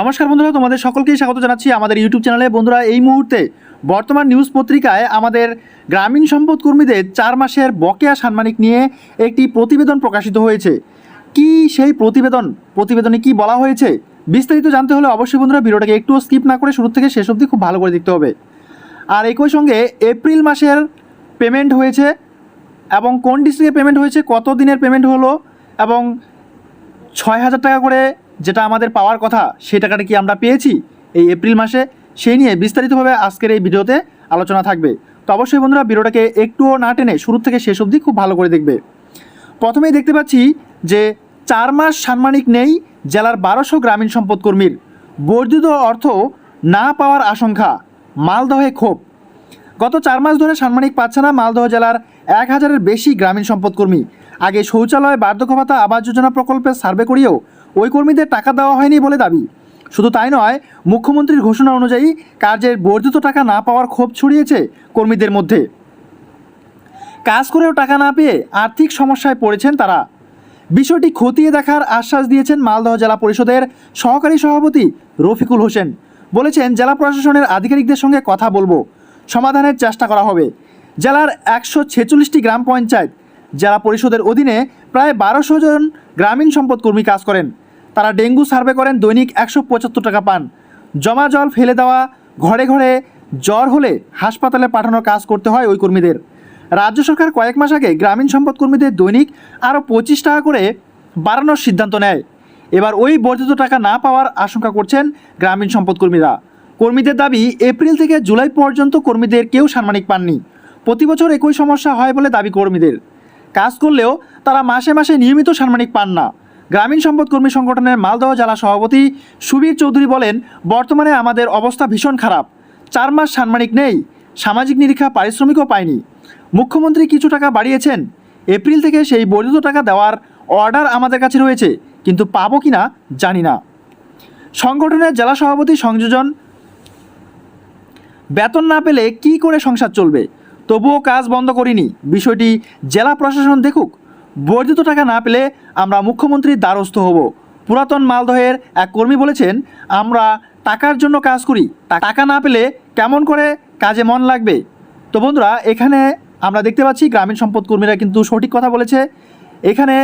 নমস্কার বন্ধুরা, তোমাদের সকলকেই স্বাগত জানাচ্ছি আমাদের ইউটিউব চ্যানেলে বন্ধুরা, এই মুহূর্তে বর্তমান নিউজ পত্রিকায় আমাদের গ্রামীণ সম্পদ কর্মীদের চার মাসের বকেয়া সাম্মানিক নিয়ে একটি প্রতিবেদন প্রকাশিত হয়েছে। কি সেই প্রতিবেদন? প্রতিবেদনে কি বলা হয়েছে? বিস্তারিত জানতে হলে অবশ্যই বন্ধুরা ভিডিওটাকে একটু স্কিপ না করে শুরু থেকে শেষ অবধি খুব ভালো করে দেখতে হবে। আর একই সঙ্গে এপ্রিল মাসের পেমেন্ট হয়েছে এবং কোন ডিস্ট্রিক্টে পেমেন্ট হয়েছে, কত দিনের পেমেন্ট হলো এবং ছয় হাজার টাকা করে যেটা আমাদের পাওয়ার কথা, সেই টাকাটা কি আমরা পেয়েছি? এই এপ্রিল মাসে, সেই নিয়ে বিস্তারিতভাবে আজকের এই ভিডিওতে আলোচনা থাকবে। তো অবশ্যই বন্ধুরা, ভিডিওটাকে একটুও না টেনে শুরু থেকে শেষ অবধি খুব ভালো করে দেখবে। প্রথমেই দেখতে পাচ্ছি যে চার মাস সাম্মানিক নেই জেলার বারোশো গ্রামীণ সম্পদ কর্মীর। বর্ধিত অর্থ না পাওয়ার আশঙ্কা, মালদহে ক্ষোভ। গত চার মাস ধরে সাম্মানিক পাচ্ছে না মালদহ জেলার এক হাজারের বেশি গ্রামীণ সম্পদকর্মী আগে শৌচালয় বার্ধক্য ভাতা আবাস যোজনা প্রকল্পে সার্ভে করিয়েও ওই কর্মীদের টাকা দেওয়া হয়নি বলে দাবি। শুধু তাই নয়, মুখ্যমন্ত্রীর ঘোষণা অনুযায়ী কার্যের বর্ধিত টাকা না পাওয়ার ক্ষোভ ছড়িয়েছে কর্মীদের মধ্যে। কাজ করেও টাকা না পেয়ে আর্থিক সমস্যায় পড়েছেন তারা। বিষয়টি খতিয়ে দেখার আশ্বাস দিয়েছেন মালদহ জেলা পরিষদের সহকারী সভাপতি রফিকুল হোসেন। বলেছেন, জেলা প্রশাসনের আধিকারিকদের সঙ্গে কথা বলব। সমাধানের চেষ্টা করা হবে। জেলার একশো ছেচল্লিশটি গ্রাম পঞ্চায়েত জেলা পরিষদের অধীনে প্রায় বারোশো জন গ্রামীণ সম্পদ কর্মী কাজ করেন। তারা ডেঙ্গু সার্ভে করেন দৈনিক একশো পঁচাত্তর টাকা পান। জমা জল ফেলে দেওয়া, ঘরে ঘরে জ্বর হলে হাসপাতালে পাঠানোর কাজ করতে হয় ওই কর্মীদের। রাজ্য সরকার কয়েক মাস আগে গ্রামীণ সম্পদ কর্মীদের দৈনিক আরও পঁচিশ টাকা করে বাড়ানোর সিদ্ধান্ত নেয়। এবার ওই বর্ধিত টাকা না পাওয়ার আশঙ্কা করছেন গ্রামীণ সম্পদ কর্মীরা। কর্মীদের দাবি, এপ্রিল থেকে জুলাই পর্যন্ত কর্মীদের কেউ সাম্মানিক পাননি। প্রতি বছর একই সমস্যা হয় বলে দাবি কর্মীদের। কাজ করলেও তারা মাসে মাসে নিয়মিত সাম্মানিক পান না। গ্রামীণ সম্পদ কর্মী সংগঠনের মালদহ জেলা সভাপতি সুবীর চৌধুরী বলেন, বর্তমানে আমাদের অবস্থা ভীষণ খারাপ। চার মাস সাম্মানিক নেই, সামাজিক নিরীক্ষা পারিশ্রমিকও পায়নি। মুখ্যমন্ত্রী কিছু টাকা বাড়িয়েছেন। এপ্রিল থেকে সেই বর্ধিত টাকা দেওয়ার অর্ডার আমাদের কাছে রয়েছে, কিন্তু পাবো কি না জানি না। সংগঠনের জেলা সভাপতি সংযোজন বেতন না পেলে কি করে সংসার চলবে? তবুও কাজ বন্ধ করিনি। বিষয়টি জেলা প্রশাসন দেখুক। বর্ধিত টাকা না পেলে আমরা মুখ্যমন্ত্রীর দ্বারস্থ হব। পুরাতন মালদহের এক কর্মী বলেছেন, আমরা টাকার জন্য কাজ করি। টাকা না পেলে কেমন করে কাজে মন লাগবে? তো বন্ধুরা, এখানে আমরা দেখতে পাচ্ছি গ্রামীণ সম্পদ কর্মীরা কিন্তু সঠিক কথা বলেছে। এখানে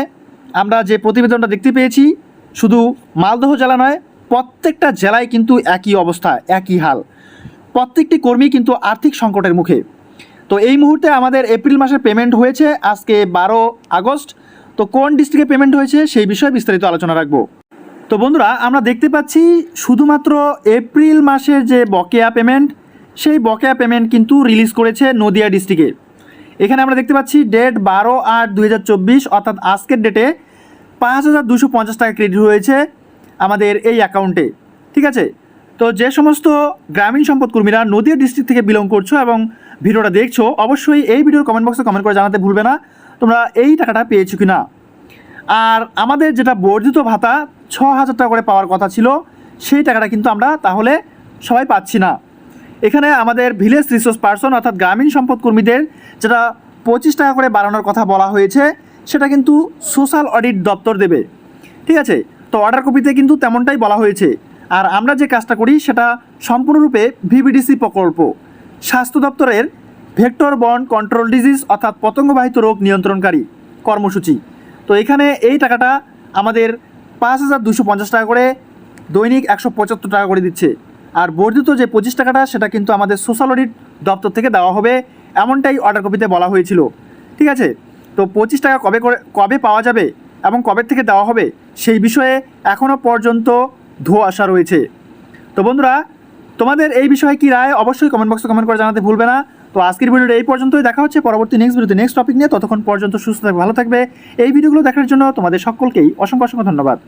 আমরা যে প্রতিবেদনটা দেখতে পেয়েছি, শুধু মালদহ জেলা নয়, প্রত্যেকটা জেলায় কিন্তু একই অবস্থা, একই হাল। প্রত্যেকটি কর্মী কিন্তু আর্থিক সংকটের মুখে। তো এই মুহূর্তে আমাদের এপ্রিল মাসের পেমেন্ট হয়েছে, আজকে বারো আগস্ট। তো কোন ডিস্ট্রিক্টে পেমেন্ট হয়েছে সেই বিষয়ে বিস্তারিত আলোচনা রাখব। তো বন্ধুরা, আমরা দেখতে পাচ্ছি শুধুমাত্র এপ্রিল মাসের যে বকেয়া পেমেন্ট সেই বকেয়া পেমেন্ট কিন্তু রিলিজ করেছে নদিয়া ডিস্ট্রিক্টে এখানে আমরা দেখতে পাচ্ছি ডেট বারো আট দুই অর্থাৎ আজকের ডেটে পাঁচ হাজার দুশো পঞ্চাশ টাকা ক্রেডিট হয়েছে আমাদের এই অ্যাকাউন্টে ঠিক আছে? তো যে সমস্ত গ্রামীণ সম্পদ কর্মীরা নদীয়া ডিস্ট্রিক্ট থেকে বিলং করছ এবং ভিডিওটা দেখছ, অবশ্যই এই ভিডিওর কমেন্ট বক্সে কমেন্ট করে জানাতে ভুলবে না। তোমরা এই টাকাটা পেয়েছ কি না আর আমাদের যেটা বর্ধিত ভাতা, ছ হাজার টাকা করে পাওয়ার কথা ছিল, সেই টাকাটা কিন্তু আমরা তাহলে সবাই পাচ্ছি না। এখানে আমাদের ভিলেজ রিসোর্স পার্সন অর্থাৎ গ্রামীণ সম্পদ কর্মীদের যেটা পঁচিশ টাকা করে বাড়ানোর কথা বলা হয়েছে, সেটা কিন্তু সোশ্যাল অডিট দপ্তর দেবে। ঠিক আছে? তো অর্ডার কপিতে কিন্তু তেমনটাই বলা হয়েছে। আর আমরা যে কাজটা করি সেটা সম্পূর্ণরূপে ভিভিডিসি প্রকল্প। স্বাস্থ্য দপ্তরের ভেক্টর বন্ড কন্ট্রোল ডিজিজ অর্থাৎ পতঙ্গবাহিত রোগ নিয়ন্ত্রণকারী কর্মসূচি। তো এখানে এই টাকাটা আমাদের পাঁচ হাজার দুশো পঞ্চাশ টাকা করে দৈনিক একশো পঁচাত্তর টাকা করে দিচ্ছে। আর বর্ধিত যে পঁচিশ টাকাটা সেটা কিন্তু আমাদের সোশ্যাল অডিট দপ্তর থেকে দেওয়া হবে। এমনটাই অর্ডার কপিতে বলা হয়েছিল। ঠিক আছে? তো পঁচিশ টাকা কবে করে, কবে পাওয়া যাবে এবং কবে থেকে দেওয়া হবে সেই বিষয়ে এখনও পর্যন্ত ধোঁয়াশা রয়েছে। তো বন্ধুরা, তোমাদের এই বিষয়ে কি রায় অবশ্যই কমেন্ট বক্সে কমেন্ট করে জানাতে ভুলবে না। তো আজকের ভিডিওটা এই পর্যন্তই। দেখা হচ্ছে পরবর্তী নেক্সট ভিডিওতে নেক্সট টপিক নিয়ে। ততক্ষণ পর্যন্ত সুস্থ থাকবে ভালো থাকবে। এই ভিডিওগুলো দেখার জন্য তোমাদের সকলকেই অসংখ্য অসংখ্য ধন্যবাদ।